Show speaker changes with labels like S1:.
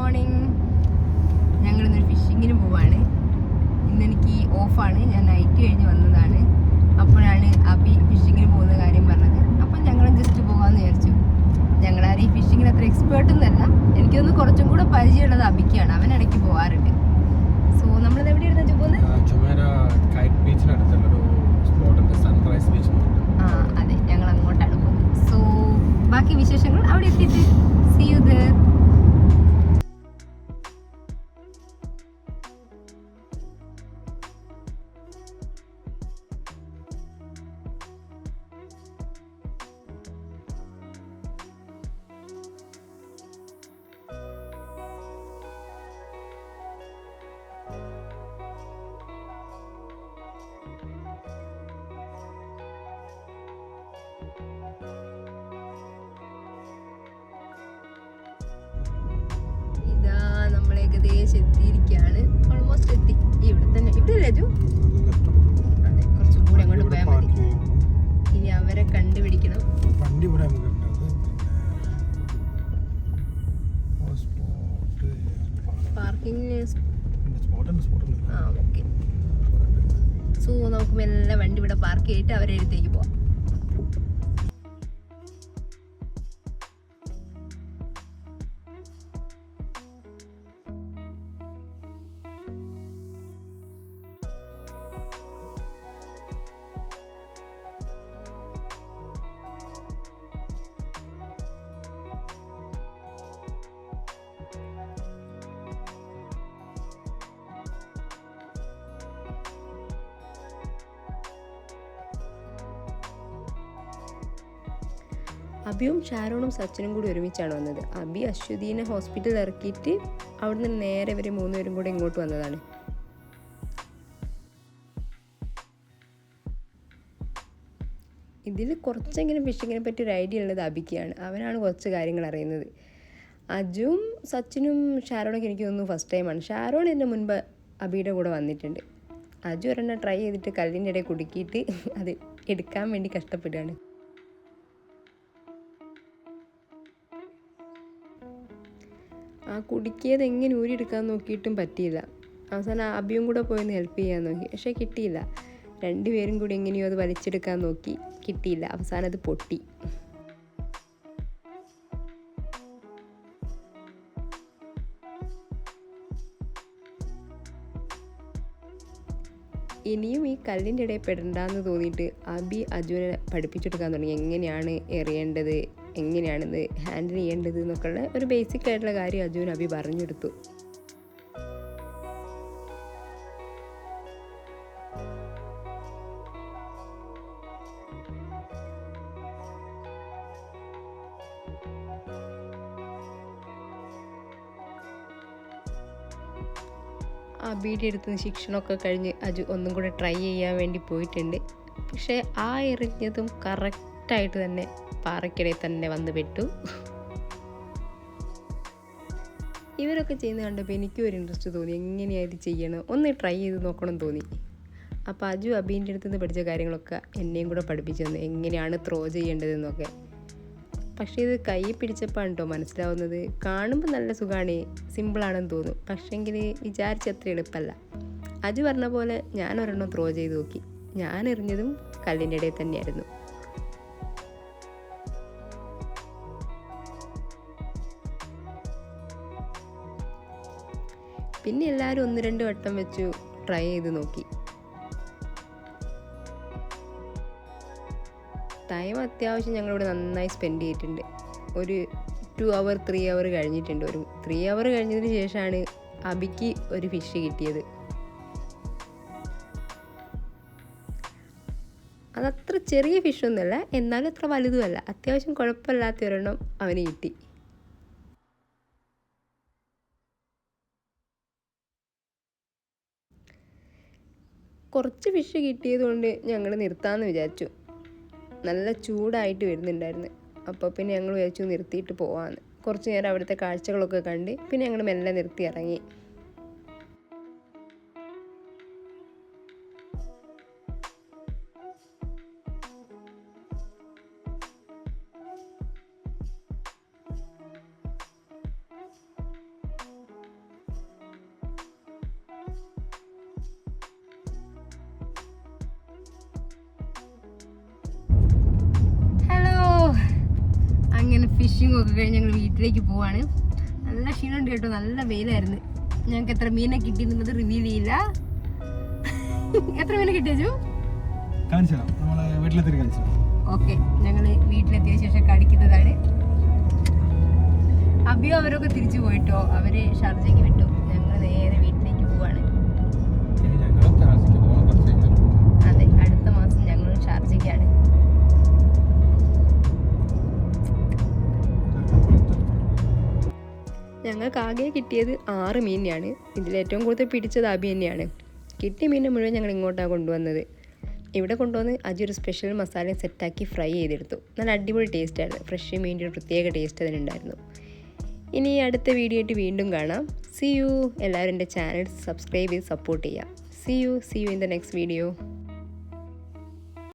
S1: Morning ഞങ്ങളിന്നൊരു ഫിഷിങ്ങിന് പോവാണ്. ഇന്ന് എനിക്ക് ഓഫാണ്. ഞാൻ നൈറ്റ് കഴിഞ്ഞ് വന്നതാണ്. അപ്പോഴാണ് അബി ഫിഷിങ്ങിന് പോകുന്ന കാര്യം പറഞ്ഞത്. അപ്പം ഞങ്ങൾ ജസ്റ്റ് പോകാമെന്ന് വിചാരിച്ചു. ഞങ്ങളാരും ഈ ഫിഷിങ്ങിന് അത്ര എക്സ്പേർട്ട് എന്നല്ല എനിക്കൊന്ന് കുറച്ചും കൂടെ പരിചയമുള്ളത് അബിക്കാണ്. അവൻ ഇടയ്ക്ക് പോകാറുണ്ട് സോ നമ്മളിത് എവിടെയായിരുന്നു പോകുന്നത്
S2: ഒരു സ്പോട്ടുണ്ട് സൺറൈസ് ബീച്ച്
S1: ആ അതെ. ഞങ്ങൾ അങ്ങോട്ടാണ് പോകുന്നത്. സോ ബാക്കി വിശേഷങ്ങൾ അവിടെ എത്തിയിട്ട്? ഏകദേശം എത്തിയിരിക്കുകയാണ്. ഓൾമോസ്റ്റ് എത്തി. ഇവിടെ തന്നെ. ഇവിടെ രജു അതെ കുറച്ചും കൂടി അങ്ങോട്ട് പോയാൽ മതി. ഇനി അവരെ കണ്ടുപിടിക്കണം.
S2: വണ്ടി ഇവിടെ.
S1: ആ ഓക്കെ സോ നമുക്ക് മെല്ലെ വണ്ടി ഇവിടെ പാർക്ക് ചെയ്തിട്ട് അവരെ അടുത്തേക്ക് പോവാം. അബിയും ഷാരോണും സച്ചിനും കൂടി ഒരുമിച്ചാണ് വന്നത്. അബി അശ്വതീനെ ഹോസ്പിറ്റലിൽ ഇറക്കിയിട്ട് അവിടുന്ന് നേരെ ഇവർ മൂന്നുപേരും കൂടെ ഇങ്ങോട്ട് വന്നതാണ്. ഇതിൽ കുറച്ചെങ്കിലും ഫിഷിങ്ങിനെ പറ്റി ഒരു ഐഡിയ ഉള്ളത് അബിക്കാണ്. അവനാണ് കുറച്ച് കാര്യങ്ങൾ അറിയുന്നത്. അജുവും സച്ചിനും ഷാരോണൊക്കെ എനിക്ക് തോന്നുന്നു ഫസ്റ്റ് ടൈമാണ് ഷാരോൺ എന്റെ മുൻപ് അബിയുടെ കൂടെ വന്നിട്ടുണ്ട്. അജു ഒരെണ്ണം ട്രൈ ചെയ്തിട്ട് കല്ലിന്റെ ഇടയിൽ കുടുക്കിയിട്ട് അത് എടുക്കാൻ വേണ്ടി കഷ്ടപ്പെടുകയാണ്. ആ കുടുക്കിയത് എങ്ങനെ ഊരിയെടുക്കാൻ നോക്കിയിട്ടും പറ്റിയില്ല. അവസാനം അബിയും കൂടെ പോയി ഹെൽപ്പ് ചെയ്യാൻ നോക്കി. പക്ഷേ കിട്ടിയില്ല. രണ്ടുപേരും കൂടി എങ്ങനെയോ അത് വലിച്ചെടുക്കാൻ നോക്കി. കിട്ടിയില്ല. അവസാനം അത് പൊട്ടി. ഇനിയും ഈ കല്ലിന്റെ ഇടയിൽ പെടണ്ടെന്ന് തോന്നിയിട്ട് അബി അജുവിനെ പഠിപ്പിച്ചെടുക്കാൻ തുടങ്ങി. എങ്ങനെയാണ് എറിയേണ്ടത്? എങ്ങനെയാണിത് ഹാൻഡിൽ ചെയ്യേണ്ടത് എന്നൊക്കെയുള്ള ഒരു ബേസിക് ആയിട്ടുള്ള കാര്യം അജുവിന് അബി പറഞ്ഞെടുത്തു ആ ബീഡി നിന്ന് ശിക്ഷണമൊക്കെ കഴിഞ്ഞ് അജു ഒന്നും കൂടെ ട്രൈ ചെയ്യാൻ വേണ്ടി പോയിട്ടുണ്ട്. പക്ഷേ ആ എറിഞ്ഞതും കറക്റ്റായിട്ട് തന്നെ പാറയ്ക്കിടയിൽ തന്നെ വന്ന് പെട്ടു. ഇവരൊക്കെ ചെയ്യുന്നത് കണ്ടപ്പോൾ എനിക്കും ഒരു ഇൻട്രസ്റ്റ് തോന്നി. എങ്ങനെയാണ് ഇത് ചെയ്യണം? ഒന്ന് ട്രൈ ചെയ്ത് നോക്കണം തോന്നി. അപ്പോൾ അജു അബീന്റെ അടുത്ത് നിന്ന് പഠിച്ച കാര്യങ്ങളൊക്കെ എന്നെയും കൂടെ പഠിപ്പിച്ചു തന്നു. എങ്ങനെയാണ് ത്രോ ചെയ്യേണ്ടതെന്നൊക്കെ. പക്ഷേ ഇത് കൈ പിടിച്ചപ്പോൾ കേട്ടോ മനസ്സിലാവുന്നത്? കാണുമ്പോൾ നല്ല സുഖമാണ് സിമ്പിളാണെന്ന് തോന്നും. പക്ഷേങ്കിൽ വിചാരിച്ചത്ര എളുപ്പമല്ല. അജു പറഞ്ഞ പോലെ ഞാൻ ഒരെണ്ണം ത്രോ ചെയ്ത് നോക്കി. ഞാൻ എറിഞ്ഞതും കല്ലിന്റെ ഇടയിൽ തന്നെയായിരുന്നു. പിന്നെ എല്ലാവരും ഒന്ന് രണ്ട് വട്ടം വെച്ചു ട്രൈ ചെയ്ത് നോക്കി. ടൈം അത്യാവശ്യം ഞങ്ങളിവിടെ നന്നായി സ്പെൻഡ് ചെയ്തിട്ടുണ്ട്. ഒരു ടു അവർ ത്രീ അവർ കഴിഞ്ഞിട്ടുണ്ട്. ഒരു ത്രീ അവർ കഴിഞ്ഞതിന് ശേഷമാണ് അബിക്ക് ഒരു ഫിഷ് കിട്ടിയത്. അതത്ര ചെറിയ ഫിഷൊന്നുമല്ല എന്നാലും അത്ര വലുതുമല്ല. അത്യാവശ്യം കുഴപ്പമില്ലാത്ത ഒരെണ്ണം അവന് കിട്ടി. കുറച്ച് ഫിഷ് കിട്ടിയതുകൊണ്ട് ഞങ്ങൾ നിർത്താമെന്ന് വിചാരിച്ചു. നല്ല ചൂടായിട്ട് വരുന്നുണ്ടായിരുന്നു. അപ്പോൾ പിന്നെ ഞങ്ങൾ വിചാരിച്ചു നിർത്തിയിട്ട് പോവാമെന്ന് കുറച്ച് നേരം അവിടുത്തെ കാഴ്ചകളൊക്കെ കണ്ട് പിന്നെ ഞങ്ങൾ മെല്ലെ നിർത്തി ഇറങ്ങി. ഫിഷിംഗ് ഒക്കെ കഴിഞ്ഞ് ഞങ്ങൾ വീട്ടിലേക്ക് പോവാണ്. നല്ല ക്ഷീണമുണ്ട് കേട്ടോ. നല്ല വെയിലായിരുന്നു. ഞങ്ങൾക്ക് എത്ര മീനെ കിട്ടി എന്നുള്ളത് റിവീൽ ചെയ്യില്ല. എത്ര മീനെ കിട്ടിയു ഓക്കെ. ഞങ്ങൾ വീട്ടിലെത്തിയ ശേഷം കടിക്കുന്നതാണ്. അബിയോ അവരൊക്കെ തിരിച്ചു പോയിട്ടോ. അവർ ഷാർജയ്ക്ക് വിട്ടു. ഞങ്ങൾ നേരെ ആകെ കിട്ടിയത് ആറ് മീനിനെയാണ്. ഇതിൽ ഏറ്റവും കൂടുതൽ പിടിച്ചത് അബി തന്നെയാണ്. കിട്ടിയ മീനിനെ മുഴുവൻ ഞങ്ങൾ ഇങ്ങോട്ടാണ് കൊണ്ടുവന്നത്. ഇവിടെ കൊണ്ടുവന്ന് അജി ഒരു സ്പെഷ്യൽ മസാല സെറ്റാക്കി ഫ്രൈ ചെയ്തെടുത്തു. നല്ല അടിപൊളി ടേസ്റ്റ് ആയിരുന്നു. ഫ്രഷ് മീനിന്റെ ഒരു പ്രത്യേക ടേസ്റ്റ് അതിനുണ്ടായിരുന്നു ഇനി അടുത്ത വീഡിയോ ആയിട്ട് വീണ്ടും കാണാം. സി യു എല്ലാവരും എന്റെ ചാനൽ സബ്സ്ക്രൈബ് ചെയ്ത് സപ്പോർട്ട് ചെയ്യുക. See you see you in the next video